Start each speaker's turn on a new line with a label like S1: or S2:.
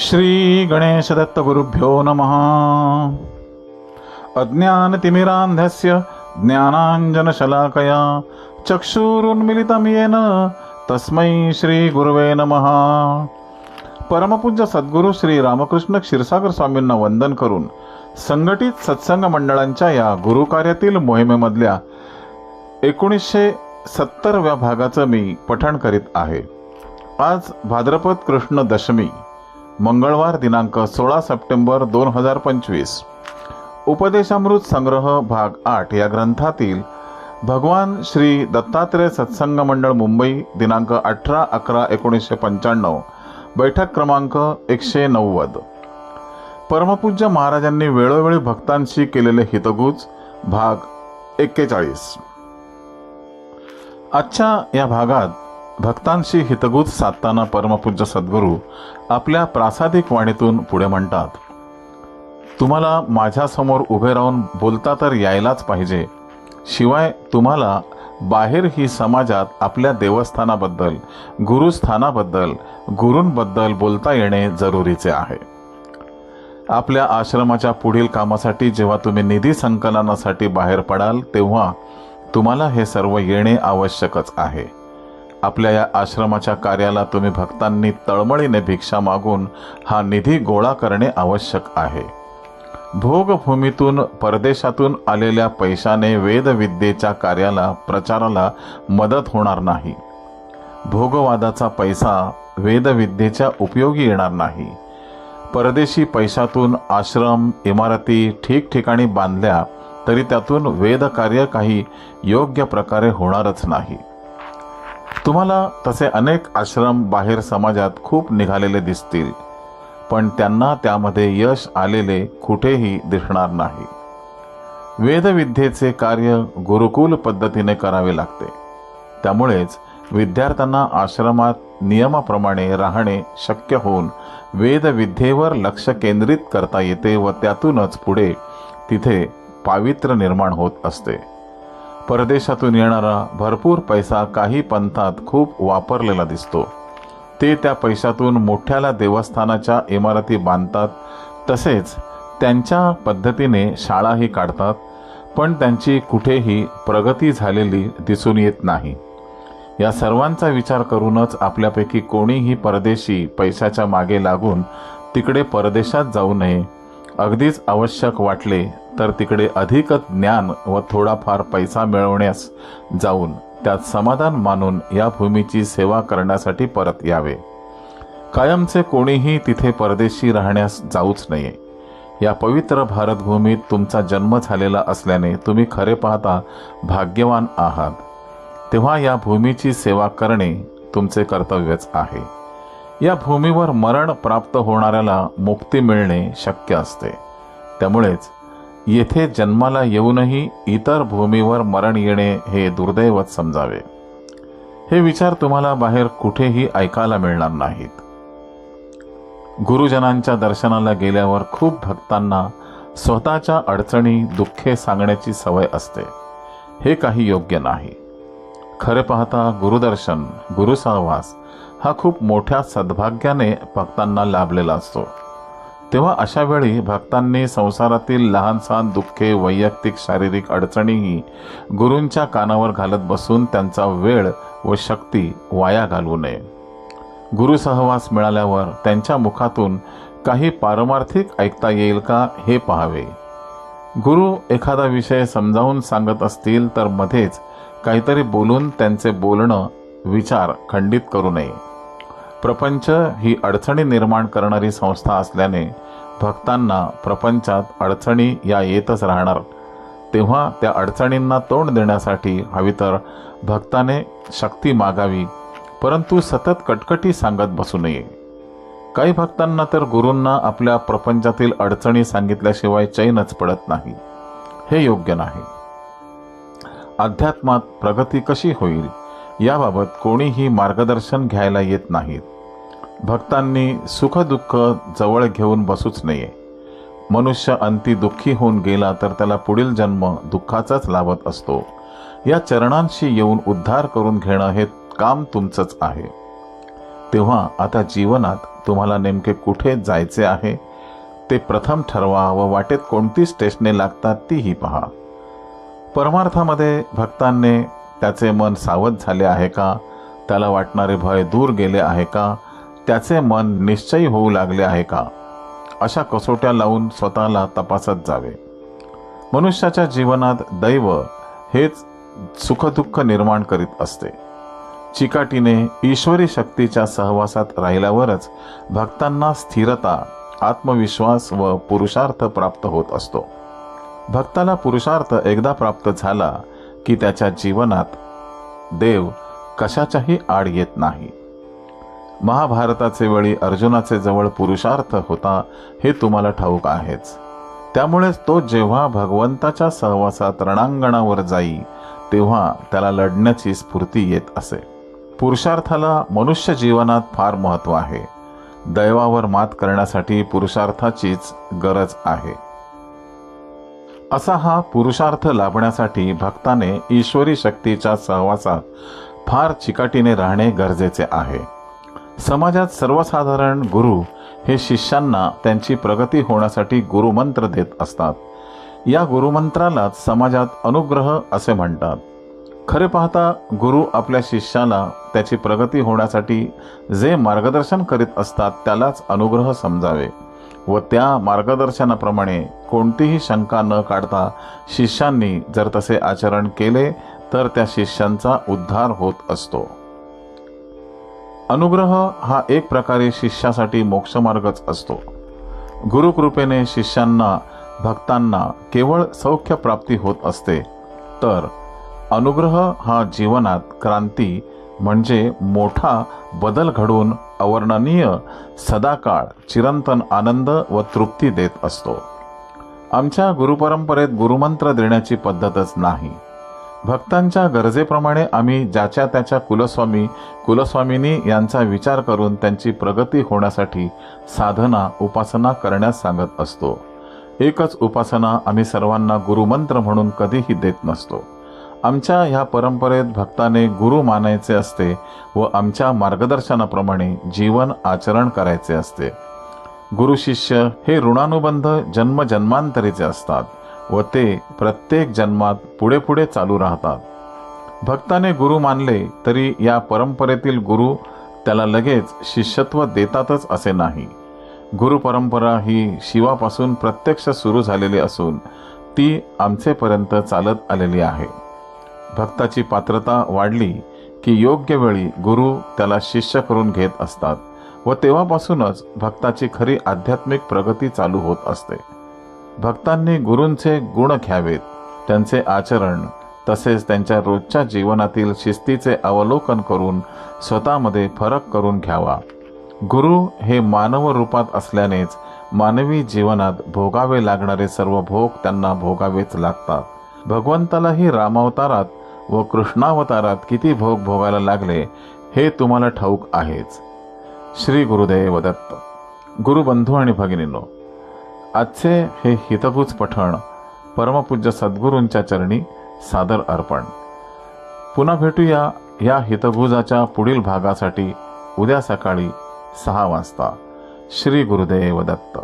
S1: श्री गणेश दत्त गुरुभ्यो नमः। अज्ञानतिमिरान्धस्य ज्ञानाञ्जनशलाकया चक्षुरुन्मिलितं येन तस्मै श्रीगुरुवे नमः। परमपूज्य सद्गुरू श्री रामकृष्ण क्षीरसागर स्वामींना वंदन करून संघटित सत्संग मंडळांच्या या गुरुकार्यातील मोहिमेमधल्या एकोणीसशे सत्तरव्या भागाचं मी पठण करीत आहे. आज भाद्रपद कृष्ण दशमी. मंगळवार दिनांक सोळा सप्टेंबर दोन हजार पंचवीस. उपदेशामृत संग्रह भाग आठ या ग्रंथातील भगवान श्री दत्तात्रेय सत्संग मंडळ मुंबई दिनांक अठरा अकरा एकोणीसशे पंच्याण्णव बैठक क्रमांक एकशे नव्वद. परमपूज्य महाराजांनी वेळोवेळी भक्तांशी केलेले हितगुज भाग एक्केचाळीस. आजच्या या भागात भक्तांशी हितगुज साधताना परमपूज्य सद्गुरू आपल्या प्रासादिक वाणीतून पुढे म्हणतात तुम्हाला माझ्यासमोर उभे राहून बोलता तर यायलाच पाहिजे. शिवाय तुम्हाला बाहेर ही समाजात आपल्या देवस्थानाबद्दल गुरुस्थानाबद्दल गुरूंबद्दल बोलता येणे जरुरीचे आहे. आपल्या आश्रमाच्या पुढील कामासाठी जेव्हा तुम्ही निधी संकलनासाठी बाहेर पडाल तेव्हा तुम्हाला हे सर्व येणे आवश्यकच आहे. आपल्या या आश्रमाच्या कार्याला तुम्ही भक्तांनी तळमळीने भिक्षा मागून हा निधी गोळा करणे आवश्यक आहे. भोगभूमीतून परदेशातून आलेल्या पैशाने वेदविद्येच्या कार्याला प्रचाराला मदत होणार नाही. भोगवादाचा पैसा वेदविद्येच्या उपयोगी येणार नाही. परदेशी पैशातून आश्रम इमारती ठिकठिकाणी बांधल्या तरी त्यातून वेदकार्य काही योग्य प्रकारे होणारच नाही. तुम्हाला तसे अनेक आश्रम बाहेर समाजात खूप निघालेले दिसतील पण त्यांना त्यामध्ये यश आलेले कुठेही दिसणार नाही. वेदविद्येचे कार्य गुरुकुल पद्धतीने करावे लागते. त्यामुळेच विद्यार्थ्यांना आश्रमात नियमाप्रमाणे राहणे शक्य होऊन वेदविद्येवर लक्ष केंद्रित करता येते व त्यातूनच पुढे तिथे पावित्र्य निर्माण होत असते. परदेशातून येणारा भरपूर पैसा काही पंथात खूप वापरलेला दिसतो. ते त्या पैशातून मोठ्याला देवस्थानाच्या इमारती बांधतात तसेच त्यांच्या पद्धतीने शाळाही काढतात पण त्यांची कुठेही प्रगती झालेली दिसून येत नाही. या सर्वांचा विचार करूनच आपल्यापैकी कोणीही परदेशी पैशाच्या मागे लागून तिकडे परदेशात जाऊ नये अगदीच आवश्यक वाटले तर तिकडे अधिक ज्ञान व थोडाफार पैसा मिळवण्यास जाऊन त्यात समाधान मानून या भूमीची सेवा करण्यासाठी परत यावे. कायमचे कोणीही तिथे परदेशी राहण्यास जाऊच नये. या पवित्र भारतभूमीत तुमचा जन्म झालेला असल्याने तुम्ही खरे पाहता भाग्यवान आहात. तेव्हा या भूमीची सेवा करणे तुमचे कर्तव्यच आहे. या भूमीवर मरण प्राप्त होणाऱ्याला मुक्ती मिळणे शक्य असते. त्यामुळेच येथे जन्माला येऊनही इतर भूमीवर मरण येणे हे दुर्दैवच समजावे. हे विचार तुम्हाला बाहेर कुठेही ऐकायला मिळणार नाहीत. गुरुजनांच्या दर्शनाला गेल्यावर खूप भक्तांना स्वतःच्या अडचणी दुःखे सांगण्याची सवय असते. हे काही योग्य नाही. खरे पाहता गुरुदर्शन गुरुसहवास हा खूप मोठ्या सद्भाग्याने भक्तांना लाभलेला असतो. तेव्हा अशा वेळी भक्तांनी संसारातील लहान सहान दुःखे वैयक्तिक शारीरिक अडचणीही गुरूंच्या कानावर घालत बसून त्यांचा वेळ व शक्ती वाया घालवू नये. गुरुसहवास मिळाल्यावर त्यांच्या मुखातून काही पारमार्थिक ऐकता येईल का हे पाहावे. गुरु एखादा विषय समजावून सांगत असतील तर मध्येच काहीतरी बोलून त्यांचे बोलणं विचार खंडित करू नये. प्रपंच ही अडचणी निर्माण करणारी संस्था असल्याने भक्तांना प्रपंचात अडचणी या येतच राहणार. तेव्हा त्या अडचणींना तोंड देण्यासाठी हवी तर भक्ताने शक्ती मागावी परंतु सतत कटकटी सांगत बसू नये. काही भक्तांना तर गुरूंना आपल्या प्रपंचातील अडचणी सांगितल्याशिवाय चैनच पडत नाही. हे योग्य नाही. अध्यात्मात प्रगती कशी होईल? याबाबत कोणीही मार्गदर्शन घ्यायला येत नाहीत. भक्तांनी सुखदुःख जवळ घेऊन बसूच नये. मनुष्य अंती दुःखी होऊन गेला तर त्याला पुढील जन्म दुःखाचाच लाभत असतो. या चरणांशी येऊन उद्धार करून घेणं हे काम तुमचंच आहे. तेव्हा आता जीवनात तुम्हाला नेमके कुठे जायचे आहे? ते प्रथम ठरवा व वाटेत कोणती स्टेशने लागतात तीही पहा. परमार्थामध्ये भक्तांनी त्याचे मन सावध झाले आहे का? त्याला वाटणारे भय दूर गेले आहे का? त्याचे मन निश्चयी होऊ लागले आहे का? अशा कसोट्या लावून स्वतःला तपासत जावे. मनुष्याच्या जीवनात दैव हेच सुखदुःख निर्माण करीत असते. चिकाटीने ईश्वरी शक्तीच्या सहवासात राहिल्यावरच भक्तांना स्थिरता आत्मविश्वास व पुरुषार्थ प्राप्त होत असतो. भक्ताला पुरुषार्थ एकदा प्राप्त झाला की त्याच्या जीवनात देव कशाच्याही आड येत नाही. महाभारताचे वेळी अर्जुनाचे जवळ पुरुषार्थ होता हे तुम्हाला ठाऊक आहेच. त्यामुळेच तो जेव्हा भगवंताच्या सहवासात रणांगणावर जाई तेव्हा त्याला लढण्याची स्फूर्ती येत असे. पुरुषार्थाला मनुष्य जीवनात फार महत्त्व आहे. दैवावर मात करण्यासाठी पुरुषार्थाचीच गरज आहे. असा हा पुरुषार्थ लाभण्यासाठी भक्ताने ईश्वरी शक्तीच्या सहवासात फार चिकाटीने राहणे गरजेचे आहे. समाजात सर्वसाधारण गुरु हे शिष्यांना त्यांची प्रगती होण्यासाठी गुरुमंत्र देत असतात. या गुरुमंत्रालाच समाजात अनुग्रह असे म्हणतात. खरे पाहता गुरु आपल्या शिष्याला त्याची प्रगती होण्यासाठी जे मार्गदर्शन करीत असतात त्यालाच अनुग्रह समजावे. व त्या मार्गदर्शनाप्रमाणे कोणतीही शंका न काढता शिष्यांनी जर तसे आचरण केले तर त्या शिष्यांचा उद्धार होत असतो. अनुग्रह हा एक प्रकारे शिष्यासाठी मोक्षमार्गच असतो. गुरुकृपेने शिष्यांना भक्तांना केवळ सौख्य प्राप्ती होत असते तर अनुग्रह हा जीवनात क्रांती म्हणजे मोठा बदल घडवून अवर्णनीय सदाकाळ चिरंतन आनंद व तृप्ती देत असतो. आमच्या गुरुपरंपरेत गुरुमंत्र देण्याची पद्धतच नाही. भक्तांच्या गरजेप्रमाणे आम्ही ज्याच्या त्याच्या कुलस्वामी कुलस्वामिनी यांचा विचार करून त्यांची प्रगती होण्यासाठी साधना उपासना करण्यास सांगत असतो. एकच उपासना आम्ही सर्वांना गुरुमंत्र म्हणून कधीही देत नसतो. आमच्या ह्या परंपरेत भक्ताने गुरु मानायचे असते व आमच्या मार्गदर्शनाप्रमाणे जीवन आचरण करायचे असते. गुरु शिष्य हे ऋणानुबंध जन्मजन्मांतरीचे असतात व ते प्रत्येक जन्मात पुढे पुढे चालू राहतात. भक्ताने गुरु मानले तरी या परंपरेतील गुरु त्याला लगेच शिष्यत्व देतातच असे नाही. गुरु परंपरा ही शिवापासून प्रत्यक्ष सुरू झालेली असून ती आमचेपर्यंत चालत आलेली आहे. भक्ताची पात्रता वाढली की योग्य वेळी गुरु त्याला शिष्य करून घेत असतात व तेव्हापासूनच भक्ताची खरी आध्यात्मिक प्रगती चालू होत असते. भक्तांनी गुरूंचे गुण घ्यावेत त्यांचे आचरण तसेच त्यांच्या रोजच्या जीवनातील शिस्तीचे अवलोकन करून स्वतःमध्ये फरक करून घ्यावा. गुरु हे मानव रूपात असल्यानेच मानवी जीवनात भोगावे लागणारे सर्व भोग त्यांना भोगावेच लागतात. भगवंतालाही रामावतारात व कृष्णावतारात किती भोग भोगायला लागले हे तुम्हाला ठाऊक आहेच. श्री गुरुदेव दत्त गुरुबंधू आणि भगिनींनो आजचे हे हितभूज पठण परमपूज्य सद्गुरूंच्या चरणी सादर अर्पण. पुन्हा भेटूया या हितभुजाच्या पुढील भागासाठी उद्या सकाळी सहा वाजता. श्री गुरुदेव दत्त.